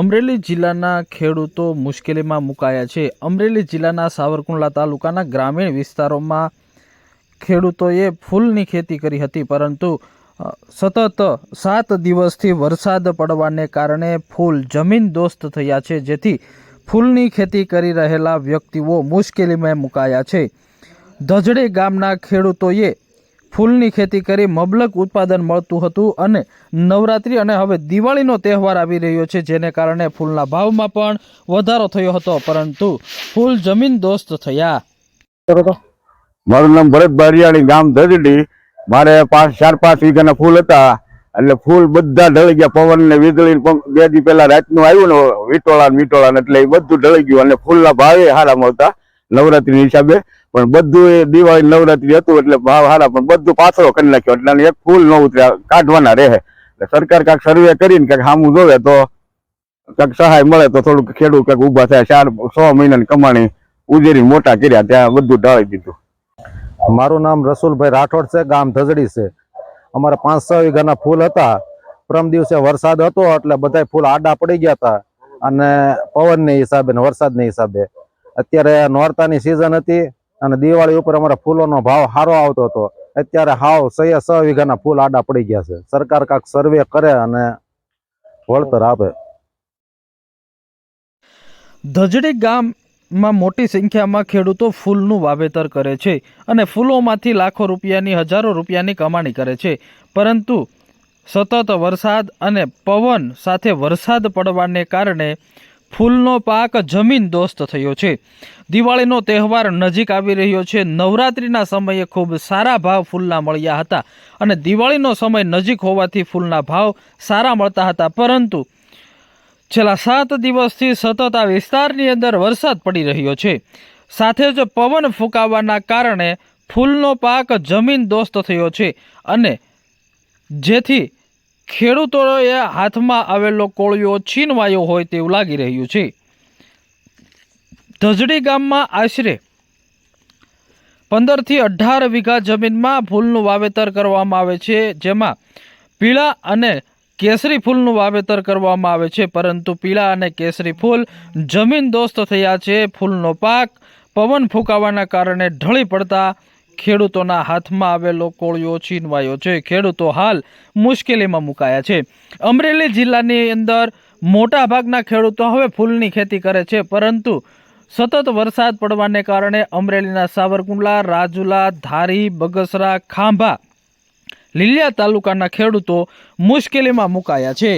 અમરેલી જિલ્લાના ખેડૂતો મુશ્કેલીમાં મુકાયા છે. અમરેલી જિલ્લાના સાવરકુંડલા તાલુકાના ગ્રામીણ વિસ્તારોમાં ખેડૂતોએ ફૂલની ખેતી કરી હતી, પરંતુ સતત સાત દિવસથી વરસાદ પડવાને કારણે ફૂલ જમીન દોસ્ત થયા છે, જેથી ફૂલની ખેતી કરી રહેલા વ્યક્તિઓ મુશ્કેલીમાં મુકાયા છે. ધજડે ગામના ખેડૂતોએ ફૂલની ખેતી કરી મબલક ઉત્પાદન મળતું હતું અને નવરાત્રિ અને હવે દિવાળીનો તહેવાર આવી રહ્યો છે જેને કારણે ફૂલના ભાવમાં પણ વધારો થયો હતો પરંતુ ફૂલ જમીન દોસ્ત થયા. મારું નામ ભરત બારિયાણી ગામ ધરડી. મારે પાંચ ચાર પાંચ વીઘાના ફૂલ હતા. એટલે ફૂલ બધા ઢળી ગયા. પવન ને વીજળી બે દી પહેલા રાતનું આવ્યું ને વીટોળા વીટોળા એટલે એ બધું ઢળી ગયું. અને ફૂલના ભાવે હારા મળતા નવરાત્રી હિસાબે. પણ બધું દિવાળી નવરાત્રી હતું એટલે ભાવ હારા પણ બધું પાછળ કરી નાખ્યો. એટલે એક ફૂલ ન ઉતર્યા, કાઢવાના રહે. એટલે સરકાર કાંક સર્વે કરીને કાંઈક સામું જોવે તો કાંક સહાય મળે તો થોડુંક ખેડૂત કાંઈક ઊભા થાય. ચાર, છ મહિનાની કમાણી ઉજેરી મોટા કર્યા, ત્યાં બધું ઢાળી દીધું. મારું નામ રસુલભાઈ રાઠોડ છે, ગામ ધજડી છે. અમારા પાંચ, છ વીઘાના ફૂલ હતા. પ્રમ દિવસે વરસાદ હતો એટલે બધા ફૂલ આડા પડી ગયા હતા. અને પવનની હિસાબે ને વરસાદની હિસાબે. અત્યારે નોરતાની સિઝન હતી. અને દિવાળી ઉપર અમારા ફૂલોનો ભાવ સારો આવતો હતો. અત્યારે હાવ સ વીઘાના ફૂલ આડા પડી ગયા છે. સરકાર કાંક સર્વે કરે અને વળતર આપે. ધજડી ગામમાં મોટી સંખ્યામાં ખેડૂતો ફૂલનું વાવેતર કરે છે અને ફૂલોમાંથી લાખો રૂપિયાની, હજારો રૂપિયાની કમાણી કરે છે. પરંતુ સતત વરસાદ અને પવન સાથે વરસાદ પડવાને કારણે ફૂલનો પાક જમીન દોસ્ત થયો છે. દિવાળીનો તહેવાર નજીક આવી રહ્યો છે. નવરાત્રિના સમયે ખૂબ સારા ભાવ ફૂલના મળ્યા હતા અને દિવાળીનો સમય નજીક હોવાથી ફૂલના ભાવ સારા મળતા હતા. પરંતુ છેલ્લા સાત દિવસથી સતત આ વિસ્તારની અંદર વરસાદ પડી રહ્યો છે. સાથે જ પવન ફૂંકાવાના કારણે ફૂલનો પાક જમીન દોસ્ત થયો છે અને જેથી ખેડૂતોએ હાથમાં આવેલો કોળિયો છીનવાયો હોય તેવું લાગી રહ્યું છે. ધજડી ગામમાં આશરે પંદરથી અઢાર વીઘા જમીનમાં ફૂલનું વાવેતર કરવામાં આવે છે, જેમાં પીળા અને કેસરી ફૂલનું વાવેતર કરવામાં આવે છે, પરંતુ પીળા અને કેસરી ફૂલ જમીન દોસ્ત થયા છે. ફૂલનો પાક પવન ફૂંકાવાના કારણે ઢળી પડતા ખેડૂતોના હાથમાં આવેલો કોળિયો છીનવાયો છે. ખેડૂતો હાલ મુશ્કેલીમાં મુકાયા છે. અમરેલી જિલ્લાની અંદર મોટા ભાગના ખેડૂતો હવે ફૂલની ખેતી કરે છે, પરંતુ સતત વરસાદ પડવાને કારણે અમરેલીના સાવરકુંડલા, રાજુલા, ધારી, બગસરા, ખાંભા, લીલિયા તાલુકાના ખેડૂતો મુશ્કેલીમાં મુકાયા છે.